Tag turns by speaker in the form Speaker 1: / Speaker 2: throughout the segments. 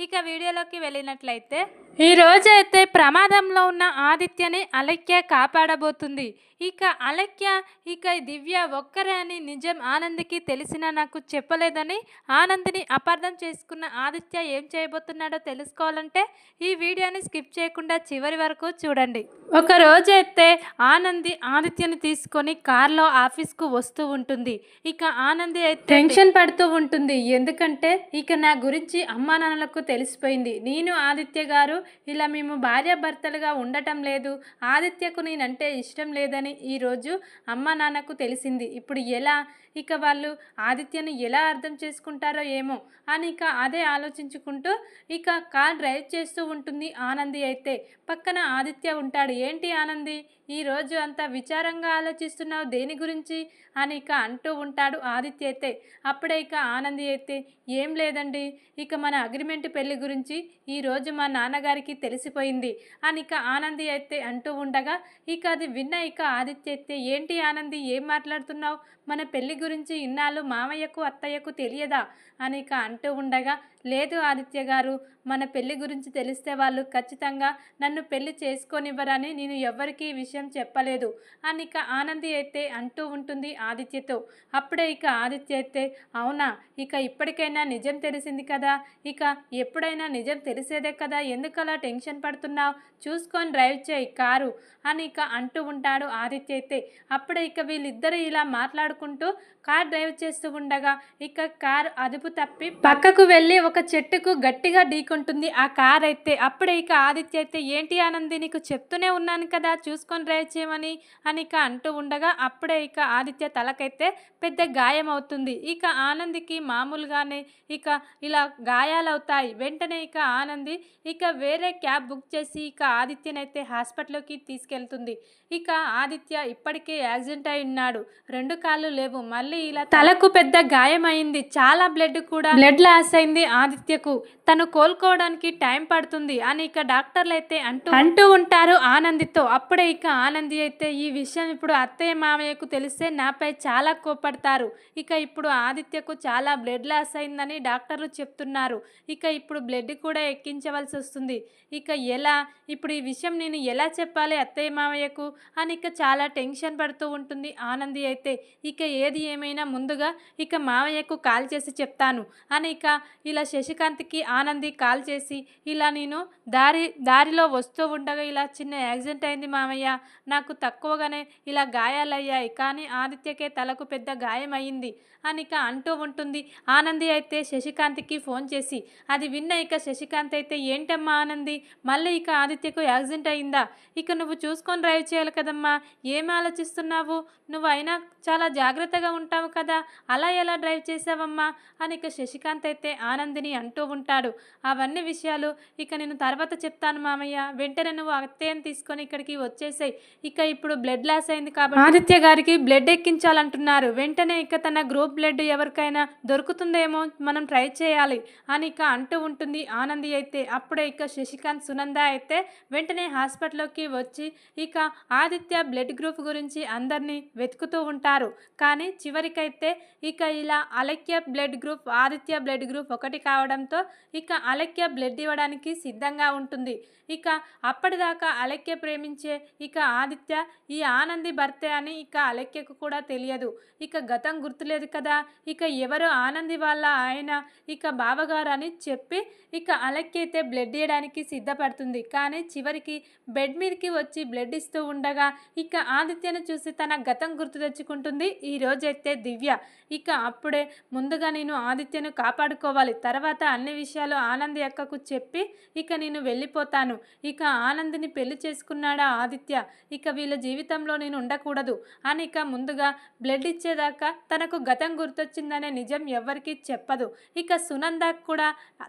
Speaker 1: ఇక వీడియోలోకి వెళ్ళినట్లయితే ఈ రోజు అయితే ప్రమాదంలో ఉన్న ఆదిత్యని అలక్య కాపాడబోతుంది. ఇక అలక్య ఇక దివ్య ఒక్కరే అని నిజం ఆనంద్కి తెలిసినా నాకు చెప్పలేదని ఆనంద్ని అపార్థం చేసుకున్న ఆదిత్య ఏం చేయబోతున్నాడో తెలుసుకోవాలంటే ఈ వీడియోని స్కిప్ చేయకుండా చివరి వరకు చూడండి. ఒక రోజు అయితే ఆనంది ఆదిత్యని తీసుకొని కార్లో ఆఫీస్కు వస్తూ ఉంటుంది. ఇక ఆనంది అయితే టెన్షన్ పడుతూ ఉంటుంది. ఎందుకంటే ఇక నా గురించి అమ్మా నాన్నలకు తెలిసిపోయింది. నేను ఆదిత్య గారు ఇలా మేము భార్యాభర్తలుగా ఉండటం లేదు. ఆదిత్యకు నేనంటే ఇష్టం లేదని ఈరోజు అమ్మ నాన్నకు తెలిసింది. ఇప్పుడు ఎలా? ఇక వాళ్ళు ఆదిత్యను ఎలా అర్థం చేసుకుంటారో ఏమో? అని ఇక అదే ఆలోచించుకుంటూ ఇక కార్ డ్రైవ్ చేస్తూ ఉంటుంది ఆనంది అయితే. పక్కన ఆదిత్య ఉంటాడు. ఏంటి ఆనంది? ఈ రోజు అంత విచారంగా ఆలోచిస్తున్నావు? దేని గురించి? అని ఇక అంటూ ఉంటాడు ఆదిత్య అయితే. అప్పుడే ఇక ఆనంది అయితే ఏం లేదండి. ఇక మన అగ్రిమెంట్ పెళ్ళి గురించి ఈ రోజు మా నాన్నగారికి తెలిసిపోయింది. అని ఇక ఆనంది అయితే అంటూ ఉండగా ఇక అది విన్న ఇక ఆదిత్య అయితే ఏంటి ఆనంది ఏం మాట్లాడుతున్నావు? మన పెళ్ళి గురించి ఇన్నాళ్ళు మామయ్యకు అత్తయ్యకు తెలియదా? అని ఇక అంటూ ఉండగా లేదు ఆదిత్య గారు మన పెళ్ళి గురించి తెలిస్తే వాళ్ళు ఖచ్చితంగా నన్ను పెళ్ళి చేసుకోనివ్వరని నేను ఎవ్వరికీ ఈ విషయం చెప్పలేదు. అని ఇక ఆనంది అయితే అంటూ ఉంటుంది ఆదిత్యతో. అప్పుడే ఇక ఆదిత్య అయితే అవునా? ఇక ఇప్పటికైనా నిజం తెలిసింది కదా? ఇక ఎప్పుడైనా నిజం తెలిసేదే కదా? ఎందుకు అలా టెన్షన్ పడుతున్నావు? చూసుకొని డ్రైవ్ చేయి కారు అని ఇక అంటూ ఉంటాడు ఆదిత్య అయితే. అప్పుడే ఇక వీళ్ళిద్దరూ ఇలా మాట్లాడుకుంటూ కార్ డ్రైవ్ చేస్తూ ఉండగా ఇక కార్ అదుపు తప్పి పక్కకు వెళ్ళి ఒక చెట్టుకు గట్టిగా ఢీకుంటుంది ఆ కార్ అయితే. అప్పుడే ఇక ఆదిత్య అయితే ఏంటి ఆనంది నీకు చెప్తూనే ఉన్నాను కదా చూసుకొని డ్రైవ్ చేయమని? అని ఇక అంటూ ఉండగా అప్పుడే ఇక ఆదిత్య తలకైతే పెద్ద గాయం అవుతుంది ఇక ఆనందికి మామూలుగానే ఇక ఇలా గాయాలవుతాయి. వెంటనే ఇక ఆనంది ఇక వేరే క్యాబ్ బుక్ చేసి ఇక ఆదిత్యనైతే హాస్పిటల్లోకి తీసుకెళ్తుంది. ఇక ఆదిత్య ఇప్పటికే యాక్సిడెంట్ అయి ఉన్నాడు. రెండు కాళ్ళు లేవు. మళ్ళీ ఇలా తలకు పెద్ద గాయం అయింది చాలా బ్లడ్ కూడా బ్లడ్ లాస్ అయింది ఆదిత్యకు. తను కోలుకోవడానికి టైం పడుతుంది అని ఇక డాక్టర్లు అయితే అంటూ అంటూ ఉంటారు ఆనందితో. అప్పుడే ఇక ఆనంది అయితే ఈ విషయం ఇప్పుడు అత్తయ్య మామయ్యకు తెలిస్తే నాపై చాలా కోపడతారు ఇక ఇప్పుడు ఆదిత్యకు చాలా బ్లడ్ లాస్ అయిందని డాక్టర్లు చెప్తున్నారు. ఇక ఇప్పుడు బ్లడ్ కూడా ఎక్కించవలసి వస్తుంది. ఇక ఎలా? ఇప్పుడు ఈ విషయం నేను ఎలా చెప్పాలి అత్తయ్య మామయ్యకు అని ఇక చాలా టెన్షన్ పడుతూ ఉంటుంది ఆనంది అయితే. ఇక ఏది ఏమైనా ముందుగా ఇక మామయ్యకు కాల్ చేసి చెప్తాను. అని ఇక ఇలా శశికాంత్కి ఆనంది కాల్ చేసి ఇలా నేను దారి దారిలో వస్తూ ఉండగా ఇలా చిన్న యాక్సిడెంట్ అయింది మామయ్య నాకు తక్కువగానే ఇలా గాయాలయ్యాయి కానీ ఆదిత్యకే తలకు పెద్ద గాయం అయింది అని ఇక అంటూ ఉంటుంది. ఆనంది అయితే శశికాంత్కి ఫోన్ చేసి అది విన్న ఇక శశికాంత్ అయితే ఏంటమ్మా ఆనంది? మళ్ళీ ఇక ఆదిత్యకు యాక్సిడెంట్ అయిందా? ఇక నువ్వు చూసుకొని డ్రైవ్ చేయాలి కదమ్మా. ఏం ఆలోచిస్తున్నావు? నువ్వు అయినా చాలా జాగ్రత్తగా ఉంటావు కదా. అలా ఎలా డ్రైవ్ చేసావమ్మా? అని ఇక శశికాంత్ అయితే ఆనందిని అంటూ ఉంటాడు. అవన్నీ విషయాలు ఇక నేను తర్వాత చెప్తాను మామయ్య. వెంటనే నువ్వు అత్తయ్యను తీసుకొని ఇక్కడికి వచ్చేసాయి. ఇక ఇప్పుడు బ్లడ్ లాస్ అయింది కాబట్టి ఆదిత్య గారికి బ్లడ్ ఎక్కించాలంటున్నారు. వెంటనే ఇక తన గ్రూప్ బ్లడ్ ఎవరికైనా దొరుకుతుందేమో మనం ట్రై చేయాలి అని ఇక అంటూ ఉంటుంది. ఆనంది అయితే అప్పుడే ఇక శశికాంత్ సునంద అయితే వెంటనే హాస్పిటల్లోకి వచ్చి ఇక ఆదిత్య బ్లడ్ గ్రూప్ గురించి అందరినీ వెతుకుతూ ఉంటారు. కానీ చివరికైతే ఇక ఇలా Alakya blood group Aditya blood group ఒకటి కావడంతో ఇక అలక్య బ్లడ్ ఇవ్వడానికి సిద్ధంగా ఉంటుంది. ఇక అప్పటిదాకా అలక్య ప్రేమించే ఇక ఆదిత్య ఈ ఆనంది భర్తే అని ఇక అలక్యకు కూడా తెలియదు. ఇక గతం గుర్తులేదు కదా? ఇక ఎవరు ఆనంది వాళ్ళ ఆయన? ఇక బావగారు అని చెప్పి చెప్పి ఇక అలక్య అయితే బ్లడ్ ఇవ్వడానికి సిద్ధపడుతుంది. కానీ చివరికి బెడ్ మీదకి వచ్చి బ్లడ్ ఇస్తూ ఉండగా ఇక ఆదిత్యను చూసి తన గతం గుర్తు తెచ్చుకుంటుంది. ఈ రోజైతే దివ్య. ఇక అప్పుడే ముందుగా నేను ఆదిత్యను కాపాడుకోవాలి. తర్వాత అన్ని విషయాలు ఆనంది అక్కకు చెప్పి ఇక నేను వెళ్ళిపోతాను. ఇక ఆనందిని పెళ్ళి చేసుకున్నాడా ఆదిత్య? ఇక వీళ్ళ జీవితంలో నేను ఉండకూడదు. అని ఇక ముందుగా బ్లడ్ ఇచ్చేదాకా తనకు గతం గుర్తొచ్చిందనే నిజం ఎవ్వరికీ చెప్పదు. ఇక సునందా కూడా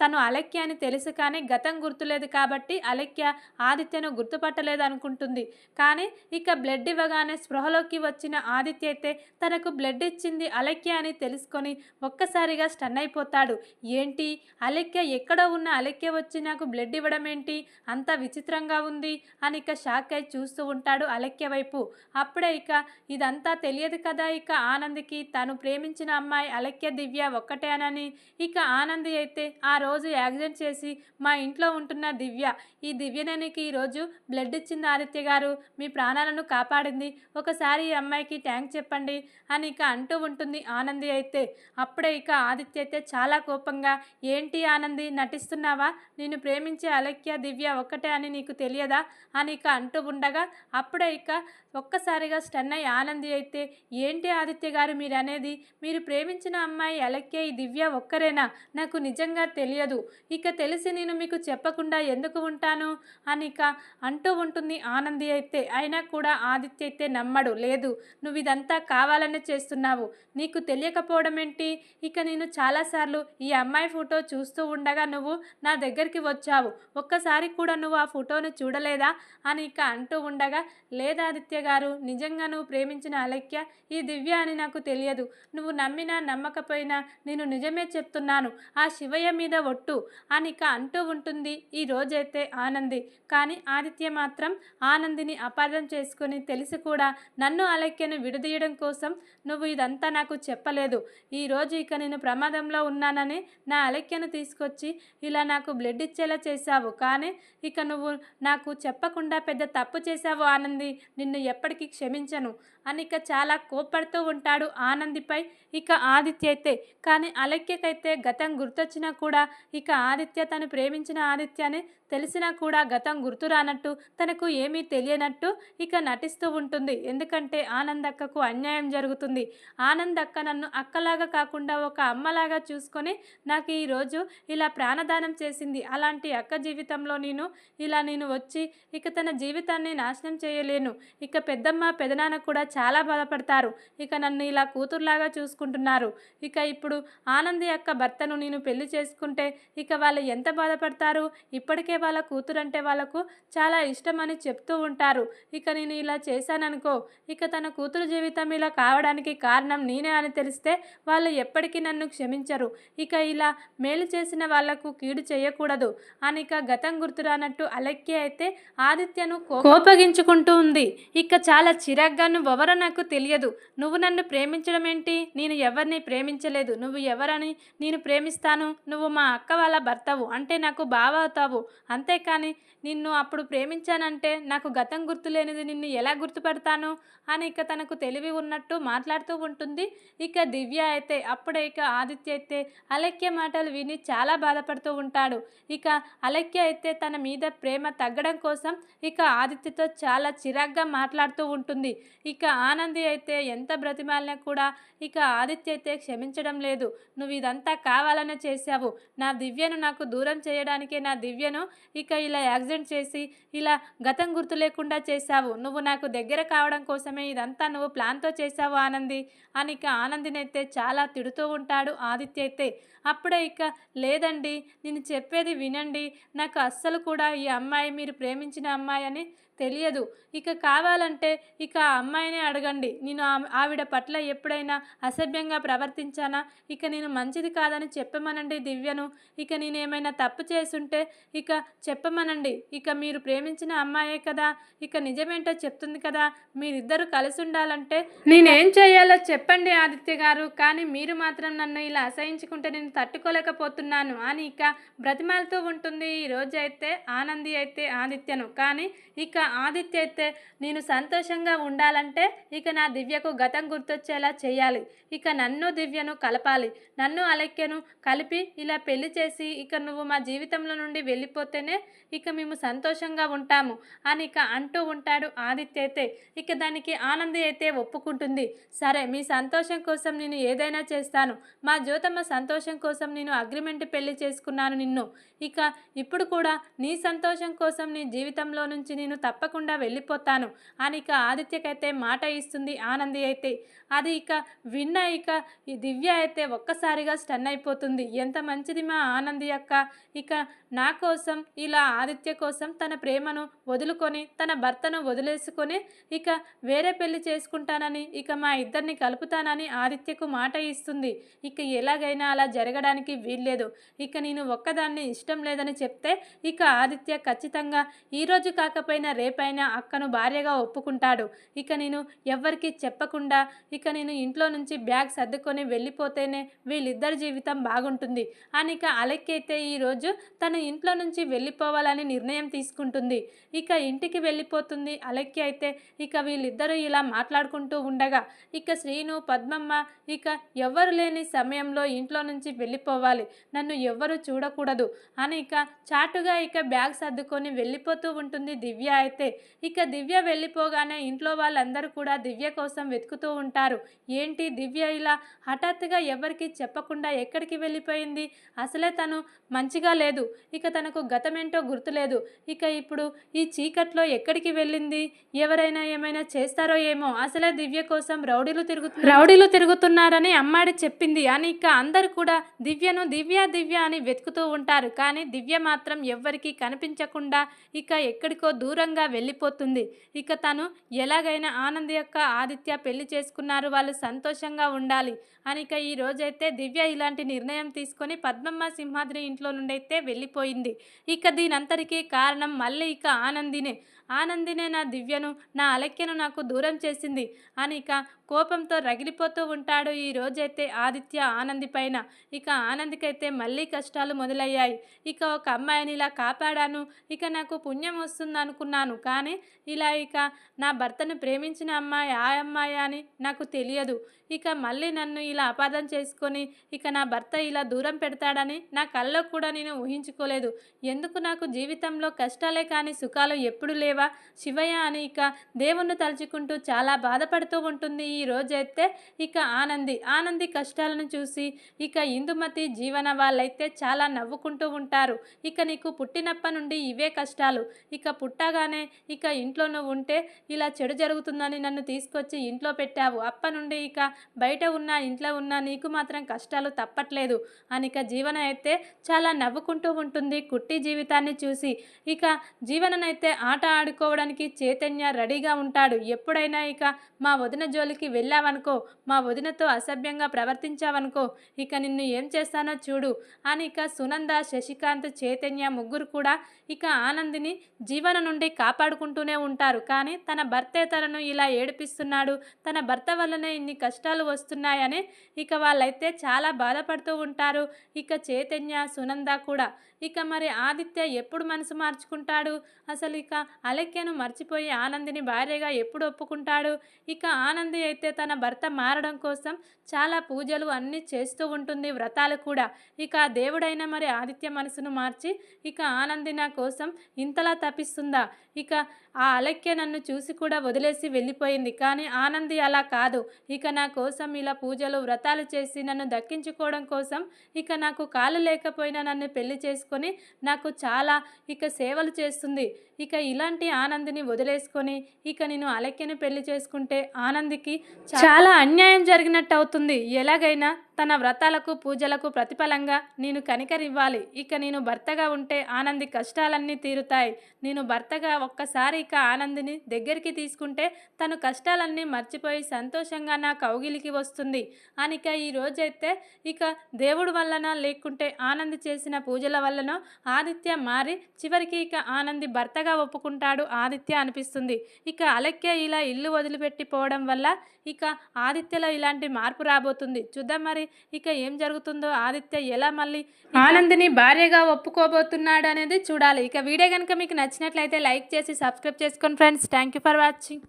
Speaker 1: తను అలక్య అని తెలుసు కానీ గతం గుర్తులేదు కాబట్టి అలక్య ఆదిత్యను గుర్తుపట్టలేదు అనుకుంటుంది. కానీ ఇక బ్లడ్ ఇవ్వగానే స్పృహలోకి వచ్చిన ఆదిత్య అయితే తనకు బ్లడ్ ఇచ్చింది అలక్య అని తెలుసుకొని ఒక్కసారిగా స్టన్ అయిపోతాడు. ఏంటి? అలక్య అలెక్య ఎక్కడ ఉన్న అలెక్య వచ్చి నాకు బ్లడ్ ఇవ్వడం ఏంటి? అంత విచిత్రంగా ఉంది అని ఇక షాక్ అయి చూస్తూ ఉంటాడు అలెక్య వైపు. అప్పుడే ఇక ఇదంతా తెలియదు కదా ఇక ఆనందికి. తను ప్రేమించిన అమ్మాయి అలెక్య దివ్య ఒక్కటేనని. ఇక ఆనంది అయితే ఆ రోజు యాక్సిడెంట్ చేసి మా ఇంట్లో ఉంటున్న దివ్య ఈ దివ్యననికి ఈరోజు బ్లడ్ ఇచ్చింది ఆదిత్య గారు. మీ ప్రాణాలను కాపాడింది. ఒకసారి ఈ అమ్మాయికి ట్యాంక్ చెప్పండి అని ఇక అంటూ ఉంటుంది ఆనంది అయితే. అప్పుడే ఇక ఆదిత్య అయితే చాలా కోపంగా ఏంటి ఆనంది నటిస్తున్నావా? నేను ప్రేమించే అలక్య దివ్య ఒక్కటే అని నీకు తెలియదా? అని ఇక అంటూ ఉండగా అప్పుడే ఇక ఒక్కసారిగా స్టన్ అయ్యి ఆనంది అయితే ఏంటి ఆదిత్య గారు మీరు అనేది మీరు ప్రేమించిన అమ్మాయి అలక్య ఈ దివ్య ఒక్కరేనా? నాకు నిజంగా తెలియదు తెలియదు. ఇక తెలిసి నేను మీకు చెప్పకుండా ఎందుకు ఉంటాను? అని ఇక అంటూ ఉంటుంది ఆనంది అయితే. అయినా కూడా ఆదిత్య అయితే నమ్మడు. లేదు నువ్వు ఇదంతా కావాలనే చేస్తున్నావు. నీకు తెలియకపోవడం ఏంటి ఇక నేను చాలాసార్లు ఈ అమ్మాయి ఫోటో చూస్తూ ఉండగా నువ్వు నా దగ్గరికి వచ్చావు. ఒక్కసారి కూడా నువ్వు ఆ ఫోటోను చూడలేదా? అని ఇక అంటూ ఉండగా లేదా ఆదిత్య గారు నిజంగా నువ్వు ప్రేమించిన అలక్య ఈ దివ్య అని నాకు తెలియదు. నువ్వు నమ్మినా నమ్మకపోయినా నేను నిజమే చెప్తున్నాను. ఆ శివయ్య మీద ఒట్టు అని ఇక అంటూ ఉంటుంది. ఈ రోజైతే ఆనంది. కానీ ఆదిత్య మాత్రం ఆనందిని అపార్థం చేసుకొని తెలిసి కూడా నన్ను అలెక్కెను విడదీయడం కోసం నువ్వు ఇదంతా నాకు చెప్పలేదు. ఈ రోజు ఇక నేను ప్రమాదంలో ఉన్నానని నా అలక్యను తీసుకొచ్చి ఇలా నాకు బ్లడ్ ఇచ్చేలా చేశావు. కానీ ఇక నువ్వు నాకు చెప్పకుండా పెద్ద తప్పు చేశావు ఆనంది. నిన్ను ఎప్పటికీ క్షమించను. అని ఇక చాలా కోపడుతూ ఉంటాడు ఆనందిపై ఇక ఆదిత్య అయితే. కానీ అలక్యకైతే గతం గుర్తొచ్చినా కూడా ఇక ఆదిత్య తను ప్రేమించిన ఆదిత్యని తెలిసినా కూడా గతం గుర్తురానట్టు తనకు ఏమీ తెలియనట్టు ఇక నటిస్తూ ఉంటుంది. ఎందుకంటే ఆనంద్ అక్కకు అన్యాయం జరుగుతుంది. ఆనంద్ అక్క నన్ను అక్కలాగా కాకుండా ఒక అమ్మలాగా చూసుకొని నాకు ఈరోజు ఇలా ప్రాణదానం చేసింది. అలాంటి అక్క జీవితంలో నేను ఇలా నేను వచ్చి ఇక తన జీవితాన్ని నాశనం చేయలేను. ఇక పెద్దమ్మ పెదనాన్న కూడా చాలా బాధపడతారు. ఇక నన్ను ఇలా కూతురులాగా చూసుకుంటున్నారు. ఇక ఇప్పుడు ఆనంది యొక్క భర్తను నేను పెళ్ళి చేసుకుంటే ఇక వాళ్ళు ఎంత బాధపడతారు? ఇప్పటికే వాళ్ళ కూతురు అంటే వాళ్ళకు చాలా ఇష్టమని చెప్తూ ఉంటారు. ఇక నేను ఇలా చేశాననుకో ఇక తన కూతురు జీవితం ఇలా కావడానికి కారణం నేనే అని తెలిస్తే వాళ్ళు ఎప్పటికీ నన్ను క్షమించరు. ఇక ఇలా మేలు చేసిన వాళ్ళకు కీడు చేయకూడదు. అని ఇక గతం గుర్తురానట్టు అలెక్కి అయితే ఆదిత్యను కోపగించుకుంటూ ఉంది. ఇక చాలా చిరాగ్గా ఎవరో నాకు తెలియదు. నువ్వు నన్ను ప్రేమించడం ఏంటి నేను ఎవరిని ప్రేమించలేదు. నువ్వు ఎవరని నేను ప్రేమిస్తాను. నువ్వు మా అక్క వాళ్ళ భర్తవు. అంటే నాకు బావ అవుతావు అంతేకాని నిన్ను అప్పుడు ప్రేమించానంటే నాకు గతం గుర్తులేనిది నిన్ను ఎలా గుర్తుపడతాను? అని ఇక తనకు తెలివి ఉన్నట్టు మాట్లాడుతూ ఉంటుంది. ఇక దివ్య అయితే అప్పుడే ఇక ఆదిత్య అయితే అలక్య మాటలు విని చాలా బాధపడుతూ ఉంటాడు. ఇక అలక్య అయితే తన మీద ప్రేమ తగ్గడం కోసం ఇక ఆదిత్యతో చాలా చిరాగ్గా మాట్లాడుతూ ఉంటుంది. ఇక ఆనంది అయితే ఎంత బ్రతిమాలినా కూడా ఇక ఆదిత్య అయితే క్షమించడం లేదు. నువ్వు ఇదంతా కావాలనే చేశావు. నా దివ్యను నాకు దూరం చేయడానికే నా దివ్యను ఇక ఇలా యాక్సిడెంట్ చేసి ఇలా గతం గుర్తు లేకుండా చేశావు. నువ్వు నాకు దగ్గర కావడం కోసమే ఇదంతా నువ్వు ప్లాన్తో చేశావు ఆనంది అని ఇక ఆనందినైతే చాలా తిడుతూ ఉంటాడు ఆదిత్య అయితే. అప్పుడే ఇక లేదండి నేను చెప్పేది వినండి. నాకు అస్సలు కూడా ఈ అమ్మాయి మీరు ప్రేమించిన అమ్మాయి అని తెలియదు. ఇక కావాలంటే ఇక ఆ అమ్మాయినే అడగండి. నేను ఆ- ఆవిడ పట్ల ఎప్పుడైనా అసభ్యంగా ప్రవర్తించానా? ఇక నేను మంచిది కాదని చెప్పమనండి దివ్యను. ఇక నేను ఏమైనా తప్పు చేసుంటే ఇక చెప్పమనండి. ఇక మీరు ప్రేమించిన అమ్మాయే కదా. ఇక నిజమేంటో చెప్తుంది కదా. మీరిద్దరూ కలిసి ఉండాలంటే నేనేం చేయాలో చెప్పండి ఆదిత్య గారు. కానీ మీరు మాత్రం నన్ను ఇలా అసహించుకుంటే నేను తట్టుకోలేకపోతున్నాను. అని ఇక బ్రతిమాలతో ఉంటుంది. ఈ రోజు అయితే ఆనంది అయితే ఆదిత్యను. కానీ ఇక ఆదిత్య అయితే నేను సంతోషంగా ఉండాలంటే ఇక నా దివ్యకు గతం గుర్తొచ్చేలా చేయాలి. ఇక నన్ను దివ్యను కలపాలి. నన్ను అలక్యను కలిపి ఇలా పెళ్ళి చేసి ఇక నువ్వు మా జీవితంలో నుండి వెళ్ళిపోతేనే ఇక మేము సంతోషంగా ఉంటాము అని ఇక అంటూ ఉంటాడు ఆదిత్య అయితే. ఇక దానికి ఆనంది అయితే ఒప్పుకుంటుంది. సరే మీ సంతోషం కోసం నేను ఏదైనా చేస్తాను. మా జ్యోతమ్మ సంతోషం కోసం నేను అగ్రిమెంట్ పెళ్ళి చేసుకున్నాను నిన్ను. ఇక ఇప్పుడు కూడా నీ సంతోషం కోసం నీ జీవితంలో నుంచి నేను తప్ప తప్పకుండా వెళ్ళిపోతాను అని ఇక ఆదిత్యకైతే మాట ఇస్తుంది ఆనంది అయితే. అది ఇక విన్న ఇక ఈ దివ్య అయితే ఒక్కసారిగా స్టన్ అయిపోతుంది. ఎంత మంచిది మా ఆనంది అక్క. ఇక నా కోసం ఇలా ఆదిత్య కోసం తన ప్రేమను వదులుకొని తన భర్తను వదిలేసుకొని ఇక వేరే పెళ్ళి చేసుకుంటానని ఇక మా ఇద్దరిని కలుపుతానని ఆదిత్యకు మాట ఇస్తుంది. ఇక ఎలాగైనా అలా జరగడానికి వీల్లేదు. ఇక నేను ఒక్కదాన్ని ఇష్టం లేదని చెప్తే ఇక ఆదిత్య ఖచ్చితంగా ఈరోజు కాకపోయినా రేపైనా అక్కను భార్యగా ఒప్పుకుంటాడు. ఇక నేను ఎవ్వరికీ చెప్పకుండా ఇక నేను ఇంట్లో నుంచి బ్యాగ్ సర్దుకొని వెళ్ళిపోతేనే వీళ్ళిద్దరి జీవితం బాగుంటుంది. అని ఇక అలెక్కైతే ఈరోజు తన ఇంట్లో నుంచి వెళ్ళిపోవాలని నిర్ణయం తీసుకుంటుంది. ఇక ఇంటికి వెళ్ళిపోతుంది అలెక్కి అయితే ఇక వీళ్ళిద్దరూ ఇలా మాట్లాడుకుంటూ ఉండగా ఇక శ్రీను పద్మమ్మ ఇక ఎవ్వరు లేని సమయంలో ఇంట్లో నుంచి వెళ్ళిపోవాలి. నన్ను ఎవ్వరూ చూడకూడదు. అని ఇక చాటుగా ఇక బ్యాగ్ సర్దుకొని వెళ్ళిపోతూ ఉంటుంది దివ్య అయితే. ఇక దివ్య వెళ్ళిపోగానే ఇంట్లో వాళ్ళందరూ కూడా దివ్య కోసం వెతుకుతూ ఉంటారు. ఏంటి దివ్య ఇలా హఠాత్తుగా ఎవరికి చెప్పకుండా ఎక్కడికి వెళ్ళిపోయింది? అసలే తను మంచిగా లేదు. ఇక తనకు గతమేంటో గుర్తులేదు. ఇక ఇప్పుడు ఈ చీకట్లో ఎక్కడికి వెళ్ళింది? ఎవరైనా ఏమైనా చేస్తారో ఏమో? అసలే దివ్య కోసం రౌడీలు తిరుగుతు రౌడీలు తిరుగుతున్నారని అమ్మాడి చెప్పింది అని ఇక అందరు కూడా దివ్యను దివ్య దివ్య అని వెతుకుతూ ఉంటారు. కానీ దివ్య మాత్రం ఎవ్వరికీ కనిపించకుండా ఇక ఎక్కడికో దూరంగా వెళ్ళిపోతుంది. ఇక తను ఎలాగైనా ఆనంద్ యొక్క ఆదిత్య పెళ్ళి చేసుకున్నారు వాళ్ళు సంతోషంగా ఉండాలి అని ఇక ఈ రోజైతే దివ్య ఇలాంటి నిర్ణయం తీసుకొని పద్మమ్మ సింహాద్రి ఇంట్లో నుండి అయితే వెళ్ళిపోయింది. ఇక దీనంతరికీ కారణం మళ్ళీ ఇక ఆనందినే. ఆనందినే నా దివ్యను నా అలక్యను నాకు దూరం చేసింది అని ఇక కోపంతో రగిలిపోతూ ఉంటాడు ఈ రోజైతే ఆదిత్య ఆనంది పైన. ఇక ఆనందికైతే మళ్ళీ కష్టాలు మొదలయ్యాయి. ఇక ఒక అమ్మాయిని ఇలా కాపాడాను ఇక నాకు పుణ్యం వస్తుంది అనుకున్నాను. కానీ ఇలా ఇక నా భర్తను ప్రేమించిన అమ్మాయి ఆ అమ్మాయి అని నాకు తెలియదు. ఇక మళ్ళీ నన్ను ఇలా అపార్థం చేసుకొని ఇక నా భర్త ఇలా దూరం పెడతాడని నా కల్లో కూడా నేను ఊహించుకోలేదు. ఎందుకు నాకు జీవితంలో కష్టాలే కానీ సుఖాలు ఎప్పుడు లేవు. శివయ్య అని ఇక దేవుణ్ణి తలుచుకుంటూ చాలా బాధపడుతూ ఉంటుంది. ఈ రోజైతే ఇక ఆనంది ఆనంది కష్టాలను చూసి ఇక ఇందుమతి జీవన వాళ్ళైతే చాలా నవ్వుకుంటూ ఉంటారు. ఇక నీకు పుట్టినప్పటి నుండి ఇవే కష్టాలు. ఇక పుట్టగానే ఇక ఇంట్లో నువ్వు ఉంటే ఇలా చెడు జరుగుతుందని నన్ను తీసుకొచ్చి ఇంట్లో పెట్టావు. అప్ప నుండి ఇక బయట ఉన్న ఇంట్లో ఉన్న నీకు మాత్రం కష్టాలు తప్పట్లేదు అని ఇక జీవన అయితే చాలా నవ్వుకుంటూ ఉంటుంది. కుట్టి జీవితాన్ని చూసి ఇక జీవననైతే ఆట మాట్లాడుకోవడానికి చైతన్య రెడీగా ఉంటాడు. ఎప్పుడైనా ఇక మా వదిన జోలికి వెళ్ళావనుకో మా వదినతో అసభ్యంగా ప్రవర్తించావనుకో ఇక నిన్ను ఏం చేస్తానో చూడు అని ఇక సునంద శశికాంత్ చైతన్య ముగ్గురు కూడా ఇక ఆనందిని జీవన నుండి కాపాడుకుంటూనే ఉంటారు. కానీ తన భర్తే తనను ఇలా ఏడిపిస్తున్నాడు. తన భర్త వల్లనే ఇన్ని కష్టాలు వస్తున్నాయని ఇక వాళ్ళైతే చాలా బాధపడుతూ ఉంటారు. ఇక చైతన్య సునంద కూడా ఇక మరి ఆదిత్య ఎప్పుడు మనసు మార్చుకుంటాడు? అసలు ఇక అలక్యను మర్చిపోయి ఆనందిని భార్యగా ఎప్పుడు ఒప్పుకుంటాడు? ఇక ఆనంది అయితే తన భర్త మారడం కోసం చాలా పూజలు అన్నీ చేస్తూ ఉంటుంది వ్రతాలు కూడా. ఇక దేవుడైన మరి ఆదిత్య మనసును మార్చి ఇక ఆనంది నా కోసం ఇంతలా తప్పిస్తుందా ఇక ఆ అలక్య నన్ను చూసి కూడా వదిలేసి వెళ్ళిపోయింది. కానీ ఆనంది అలా కాదు. ఇక నా కోసం ఇలా పూజలు వ్రతాలు చేసి నన్ను దక్కించుకోవడం కోసం ఇక నాకు కాలు లేకపోయినా నన్ను పెళ్ళి చేసుకొని నాకు చాలా ఇక సేవలు చేస్తుంది. ఇక ఇలాంటి ఆనందిని వదిలేసుకొని ఇక నేను అలక్యను పెళ్ళి చేసుకుంటే ఆనందికి చాలా అన్యాయం జరిగినట్టు అవుతుంది. ఎలాగైనా తన వ్రతాలకు పూజలకు ప్రతిఫలంగా నేను కనికరివ్వాలి. ఇక నేను భర్తగా ఉంటే ఆనంది కష్టాలన్నీ తీరుతాయి. నేను భర్తగా ఒక్కసారి ఇక ఆనందిని దగ్గరికి తీసుకుంటే తను కష్టాలన్నీ మర్చిపోయి సంతోషంగా నా కౌగిలికి వస్తుంది. అనిక ఈ రోజైతే ఇక దేవుడు వల్లన లేకుంటే ఆనంది చేసిన పూజల వల్లనో ఆదిత్య మారి చివరికి ఇక ఆనంది భర్తగా ఒప్పుకుంటాడు ఆదిత్య అనిపిస్తుంది. ఇక అలక్య ఇలా ఇల్లు వదిలిపెట్టిపోవడం వల్ల ఇక ఆదిత్యలో ఇలాంటి మార్పు రాబోతుంది. చూద్దాం మరి ఇక ఏం జరుగుతుందో ఆదిత్య ఎలా మళ్ళీ ఆనందిని భార్యగా ఒప్పుకోబోతున్నాడు అనేది చూడాలి. ఇక వీడియో కనుక మీకు నచ్చినట్లయితే లైక్ చేసి సబ్స్క్రైబ్ చేసుకోండి friends thank you for watching.